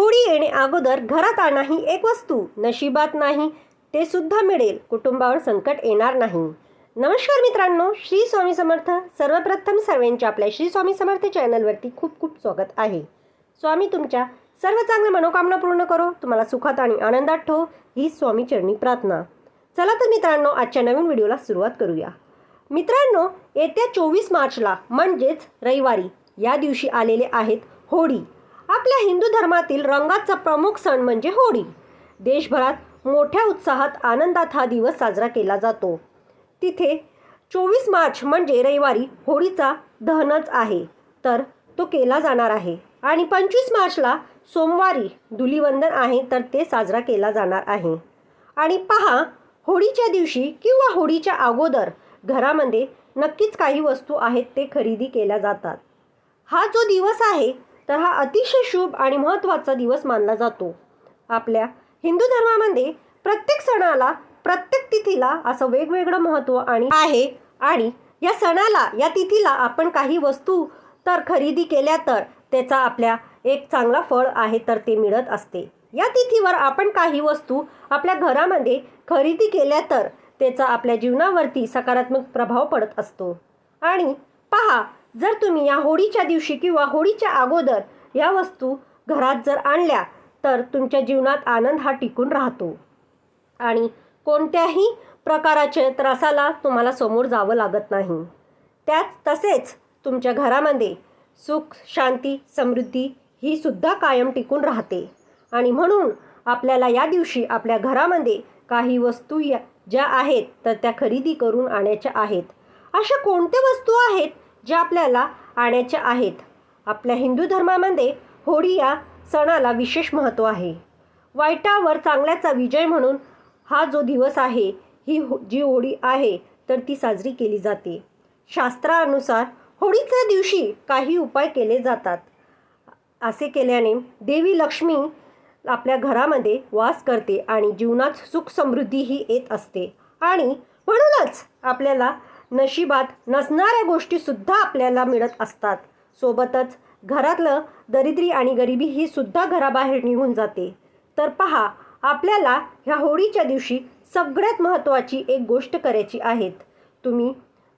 होळी येणे अगोदर घरात आणा ही एक वस्तू. नशिबात नाही ते सुद्धा मिळेल. कुटुंबावर संकट येणार नाही. नमस्कार मित्रांनो श्री स्वामी समर्थ. सर्वप्रथम सर्वांच्या आपल्या श्री स्वामी समर्थ चॅनलवरती खूप खूप स्वागत आहे. स्वामी तुमच्या सर्व चांगल्या मनोकामना पूर्ण करो. तुम्हाला सुखात आणि आनंदात ठेव. ही स्वामी चरणी प्रार्थना. चला तर मित्रांनो आजच्या नवीन व्हिडिओला सुरुवात करूया. मित्रांनो येत्या चोवीस मार्चला म्हणजेच रविवारी या दिवशी आलेले आहेत होळी. आपल्या हिंदू धर्मातील रंगाचा प्रमुख सण म्हणजे होळी. देशभरात मोठ्या उत्साहात आनंदात हा दिवस साजरा केला जातो. तिथे चोवीस मार्च म्हणजे रविवारी होळीचा दहनच आहे. तर तो केला जाणार आहे. आणि पंचवीस मार्चला सोमवारी धुलीवंदन आहे तर ते साजरा केला जाणार आहे. आणि पहा होळीच्या दिवशी किंवा होळीच्या अगोदर घरामध्ये नक्कीच काही वस्तू आहेत ते खरेदी केल्या जातात. हा जो दिवस आहे तर हा अतिशय शुभ आणि महत्त्वाचा दिवस मानला जातो. आपल्या हिंदू धर्मामध्ये प्रत्येक सणाला प्रत्येक तिथीला असं वेगवेगळं महत्त्व आणि आहे आणि या सणाला या तिथीला आपण काही वस्तू तर खरेदी केल्या तर त्याचा आपल्या एक चांगला फळ आहे तर ते मिळत असते. या तिथीवर आपण काही वस्तू आपल्या घरामध्ये खरेदी केल्या तर त्याचा आपल्या जीवनावरती सकारात्मक प्रभाव पडत असतो. आणि पहा जर तुम्ही या होळीच्या दिवशी किंवा होळीच्या अगोदर या वस्तू घरात जर आणल्या तर तुमच्या जीवनात आनंद हा टिकून राहतो. आणि कोणत्याही प्रकाराच्या त्रासाला तुम्हाला समोर जावं लागत नाही. त्यात तसेच तुमच्या घरामध्ये सुख शांती समृद्धी ही सुद्धा कायम टिकून राहते. आणि म्हणून आपल्याला या दिवशी आपल्या घरामध्ये काही वस्तू या ज्या आहेत तर त्या खरेदी करून आणायच्या आहेत. अशा कोणत्या वस्तू आहेत जे आपल्याला आणायच्या आहेत. आपल्या हिंदू धर्मामध्ये होळी या सणाला विशेष महत्त्व आहे. वाईटावर चांगल्याचा विजय म्हणून हा जो दिवस आहे ही हो जी होळी आहे तर ती साजरी केली जाते. शास्त्रानुसार होळीच्या दिवशी काही उपाय केले जातात. असे केल्याने देवी लक्ष्मी आपल्या घरामध्ये वास करते आणि जीवनात सुख समृद्धी ही येत असते. आणि म्हणूनच आपल्याला नशिबात नसणाऱ्या गोष्टीसुद्धा आपल्याला मिळत असतात. सोबतच घरातलं दरिद्री आणि गरिबी ही सुद्धा घराबाहेर निघून जाते. तर पहा आपल्याला ह्या होळीच्या दिवशी सगळ्यात महत्त्वाची एक गोष्ट करायची आहेत. तुम्ही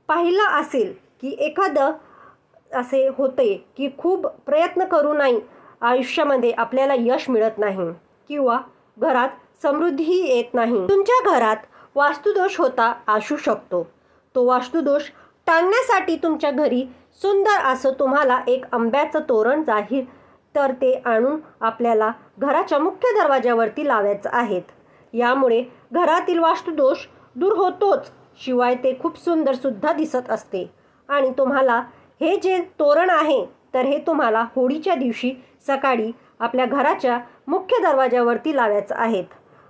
पाहिलं असेल की एखादं असे होते की खूप प्रयत्न करूनही आयुष्यामध्ये आपल्याला यश मिळत नाही किंवा घरात समृद्धीही येत नाही. तुमच्या घरात वास्तुदोष होता असू शकतो. तो वास्तुदोष टाळण्यासाठी तुमच्या घरी सुंदर असं तुम्हाला एक आंब्याचं तोरण जाहीर तर ते आणून आपल्याला घराच्या मुख्य दरवाज्यावरती लावायचं आहेत. यामुळे घरातील वास्तुदोष दूर होतोच शिवाय ते खूप सुंदरसुद्धा दिसत असते. आणि तुम्हाला हे जे तोरण आहे तर हे तुम्हाला होळीच्या दिवशी सकाळी आपल्या घराच्या मुख्य दरवाज्यावरती लावायचं आहेत.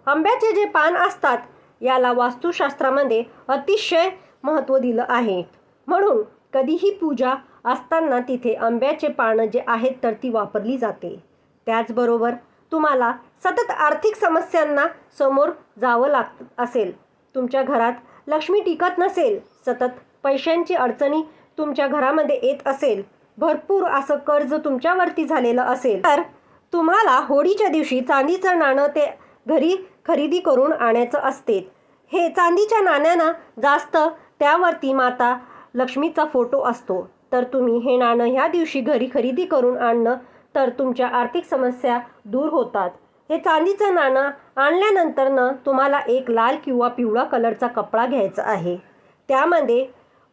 आंब्याचे जे पान असतात याला वास्तुशास्त्रामध्ये अतिशय महत्त्व दिलं आहे. म्हणून कधीही पूजा असताना तिथे आंब्याचे पानं जे आहेत तर ती वापरली जाते. त्याचबरोबर तुम्हाला सतत आर्थिक समस्यांना समोर जावं लागत असेल. तुमच्या घरात लक्ष्मी टिकत नसेल सतत पैशांची अडचणी तुमच्या घरामध्ये येत असेल भरपूर असं कर्ज तुमच्यावरती झालेलं असेल तर तुम्हाला होळीच्या दिवशी चांदीचं नाणं ते घरी खरेदी करून आणायचं असते. हे चांदीच्या नाण्यानं जास्त त्यावरती माता लक्ष्मीचा फोटो असतो. तर तुम्ही हे नाणं ह्या दिवशी घरी खरेदी करून आणणं तर तुमच्या आर्थिक समस्या दूर होतात. हे चांदीचं नाणं आणल्यानंतरनं तुम्हाला एक लाल किंवा पिवळा कलरचा कपडा घ्यायचा आहे. त्यामध्ये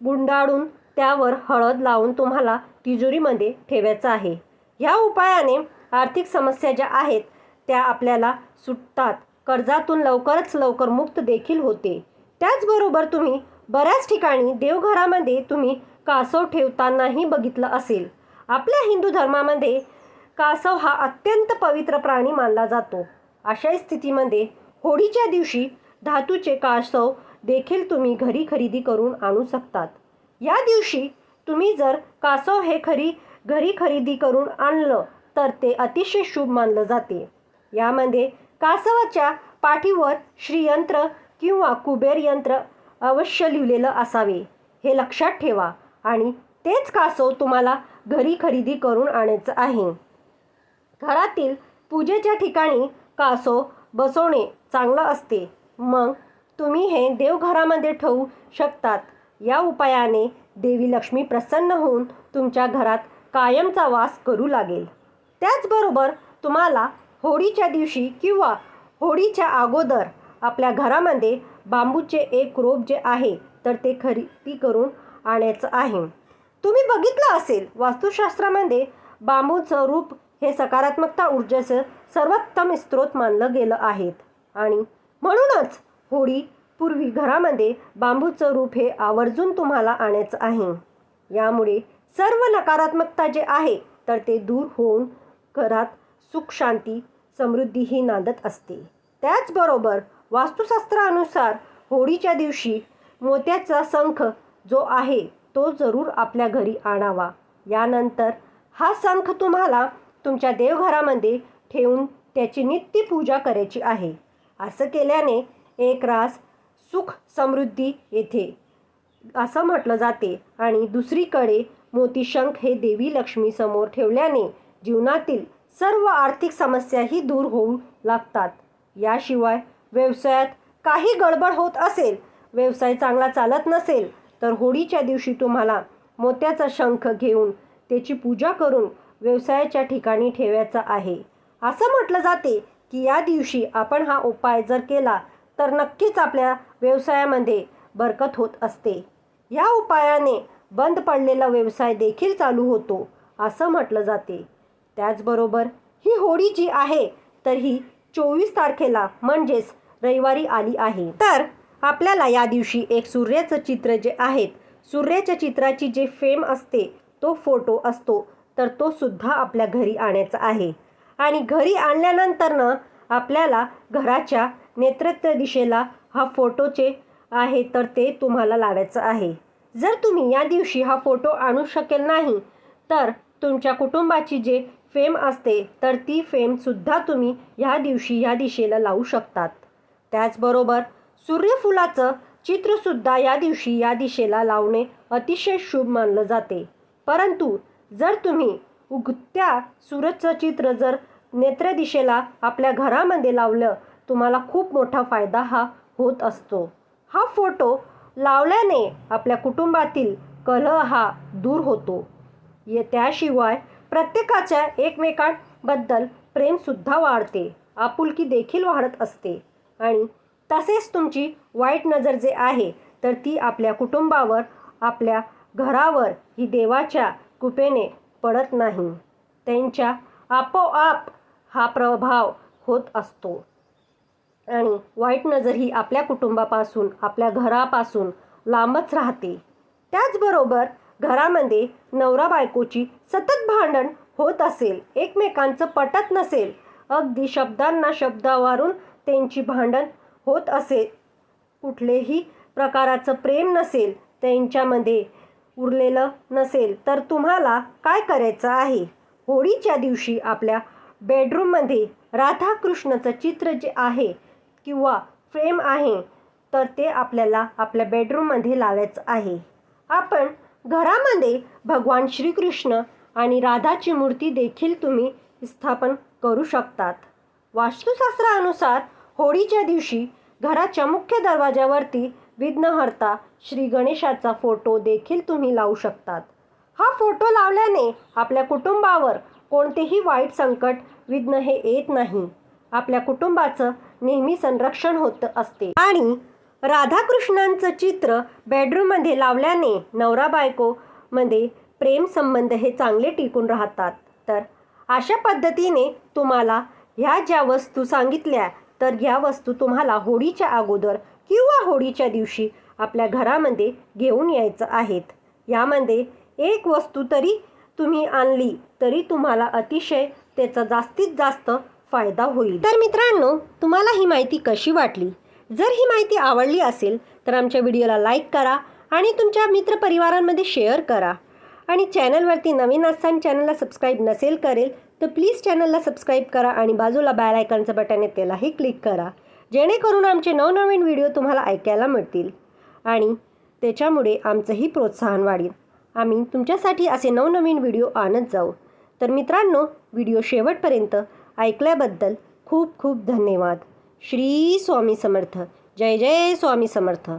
गुंडाळून त्यावर हळद लावून तुम्हाला तिजोरीमध्ये ठेवायचं आहे. ह्या उपायाने आर्थिक समस्या ज्या आहेत त्या आपल्याला सुटतात. कर्जातून लवकरच लवकर मुक्त देखील होते. त्याचबरोबर तुम्ही बऱ्याच ठिकाणी देवघरामध्ये तुम्ही कासव ठेवतानाही बघितलं असेल. आपल्या हिंदू धर्मामध्ये कासव हा अत्यंत पवित्र प्राणी मानला जातो. अशा स्थितीमध्ये होळीच्या दिवशी धातूचे कासव देखील तुम्ही घरी खरेदी करून आणू शकतात. या दिवशी तुम्ही जर कासव हे खरी घरी खरेदी करून आणलं तर ते अतिशय शुभ मानलं जाते. यामध्ये कासवाच्या पाठीवर श्रीयंत्र किंवा कुबेर यंत्र अवश्य लिहिलेलं असावे. हे लक्षात ठेवा आणि तेच कासव तुम्हाला घरी खरेदी करून आणायचं आहे. घरातील पूजेच्या ठिकाणी कासव बसवणे चांगलं असते. मग तुम्ही हे देवघरामध्ये ठेवू शकतात. या उपायाने देवी लक्ष्मी प्रसन्न होऊन तुमच्या घरात कायमचा वास करू लागेल. त्याचबरोबर तुम्हाला होळीच्या दिवशी किंवा होळीच्या अगोदर आपल्या घरामध्ये बांबूचे एक रोप जे आहे तर ते खरेदी करून आणायचं आहे. तुम्ही बघितलं असेल वास्तुशास्त्रामध्ये बांबूचं रूप हे सकारात्मकता ऊर्जेचं सर्वोत्तम स्रोत मानलं गेलं आहेत आणि म्हणूनच होळी पूर्वी घरामध्ये बांबूचं रूप हे आवर्जून तुम्हाला आणायचं आहे. यामुळे सर्व नकारात्मकता जे आहे तर ते दूर होऊन घरात सुख शांती समृद्धी ही नांदत असते. त्याचबरोबर वास्तुशास्त्रानुसार होळीच्या दिवशी मोत्याचा संख जो आहे तो जरूर आपल्या घरी आणावा. यानंतर हा संख तुम्हाला तुमच्या देवघरामध्ये ठेवून त्याची नित्य पूजा करायची आहे. असं केल्याने एक रास सुख समृद्धी येथे असं म्हटलं जाते. आणि दुसरीकडे मोतीशंख हे देवी लक्ष्मी समोर ठेवल्याने जीवनातील सर्व आर्थिक समस्याही दूर होऊ लागतात. याशिवाय व्यवसायात काही गडबड होत असेल व्यवसाय चांगला चालत नसेल तर होळीच्या दिवशी तुम्हाला मोत्याचा शंख घेऊन त्याची पूजा करून व्यवसायाच्या ठिकाणी ठेवायचा आहे. असं म्हटलं जाते की या दिवशी आपण हा उपाय जर केला तर नक्कीच आपल्या व्यवसायामध्ये बरकत होत असते. या उपायाने बंद पडलेला व्यवसाय देखील चालू होतो असं म्हटलं जाते. त्याचबरोबर ही होळी जी आहे तर ही चोवीस तारखेला म्हणजेच रविवारी आली आहे. तर आपल्याला या दिवशी एक सूर्याचं चित्र जे आहेत सूर्याच्या चित्राची जे फेम असते तो फोटो असतो. तर तो सुद्धा आपल्या घरी आणायचा आहे. आणि घरी आणल्यानंतरनं आपल्याला घराच्या नेतृत्व दिशेला हा फोटोचे आहे तर ते तुम्हाला लावायचं आहे. जर तुम्ही या दिवशी हा फोटो आणू शकेल नाही तर तुमच्या कुटुंबाची जे फेम असते तर ती फेमसुद्धा तुम्ही ह्या दिवशी ह्या दिशेला लावू शकतात. त्याचबरोबर सूर्यफुलाचं चित्रसुद्धा या दिवशी या दिशेला लावणे अतिशय शुभ मानलं जाते. परंतु जर तुम्ही उगत्या सूरजचं चित्र जर नेत्र दिशेला आपल्या घरामध्ये लावलं तुम्हाला खूप मोठा फायदा हा होत असतो. हा फोटो लावल्याने आपल्या कुटुंबातील कलह हा दूर होतो. ये त्याशिवाय प्रत्येकाच्या एकमेकांबद्दल प्रेमसुद्धा वाढते. आपुलकी देखील वाढत असते. आणि तसेच तुमची वाईट नजर जे आहे तर ती आपल्या कुटुंबावर आपल्या घरावर ही देवाच्या कृपेने पडत नाही. त्यांच्या आपोआप हा प्रभाव होत असतो. आणि वाईट नजर ही आपल्या कुटुंबापासून आपल्या घरापासून लांबच राहते. त्याचबरोबर घरामध्ये नवरा बायकोची सतत भांडण होत असेल एकमेकांचं पटत नसेल अगदी शब्दांना शब्दावरून त्यांची भांडण होत असेल. कुठलेही प्रकाराचं प्रेम नसेल त्यांच्यामध्ये उरलेलं नसेल तर तुम्हाला काय करायचं आहे? होळीच्या दिवशी आपल्या बेडरूममध्ये राधाकृष्णाचं चित्र जे आहे किंवा फ्रेम आहे तर ते आपल्याला आपल्या बेडरूममध्ये लावायचं आहे. आपण घरामध्ये भगवान श्रीकृष्ण आणि राधाची मूर्ती देखील तुम्ही स्थापन करू शकतात. वास्तुशास्त्रानुसार होळीच्या दिवशी घराच्या मुख्य दरवाजावरती विघ्नहर्ता श्री गणेशाचा फोटो देखील तुम्ही लावू शकतात. हा फोटो लावल्याने आपल्या कुटुंबावर कोणतेही वाईट संकट विघ्न हे येत नाही. आपल्या कुटुंबाचं नेहमी संरक्षण होत असते. आणि राधाकृष्णांचं चित्र बेडरूममध्ये लावल्याने नवरा बायकोमध्ये प्रेम संबंध हे चांगले टिकून राहतात. तर अशा पद्धतीने तुम्हाला ह्या ज्या वस्तू सांगितल्या तर ह्या वस्तू तुम्हाला होळीच्या अगोदर किंवा होळीच्या दिवशी आपल्या घरामध्ये घेऊन यायचं आहेत. यामध्ये एक वस्तू तरी तुम्ही आणली तरी तुम्हाला अतिशय त्याचा जास्तीत जास्त फायदा होईल. तर मित्रांनो तुम्हाला ही माहिती कशी वाटली? जर ही माहिती आवडली असेल तर आमच्या व्हिडिओला लाईक करा आणि तुमच्या मित्रपरिवारांमध्ये शेअर करा. आणि चॅनलवरती नवीन असताना चॅनलला सबस्क्राईब नसेल करेल तर प्लीज चॅनलला सबस्क्राईब करा आणि बाजूला बॅल आयकनचं बटन आहे त्यालाही क्लिक करा. जेणेकरून आमचे नवनवीन व्हिडिओ तुम्हाला ऐकायला मिळतील. आणि त्याच्यामुळे आमचंही प्रोत्साहन वाढेल. आम्ही तुमच्यासाठी असे नवनवीन व्हिडिओ आणत जाऊ. तर मित्रांनो व्हिडिओ शेवटपर्यंत ऐकल्याबद्दल खूप खूप धन्यवाद. श्री स्वामी समर्थ. जय जय स्वामी समर्थ.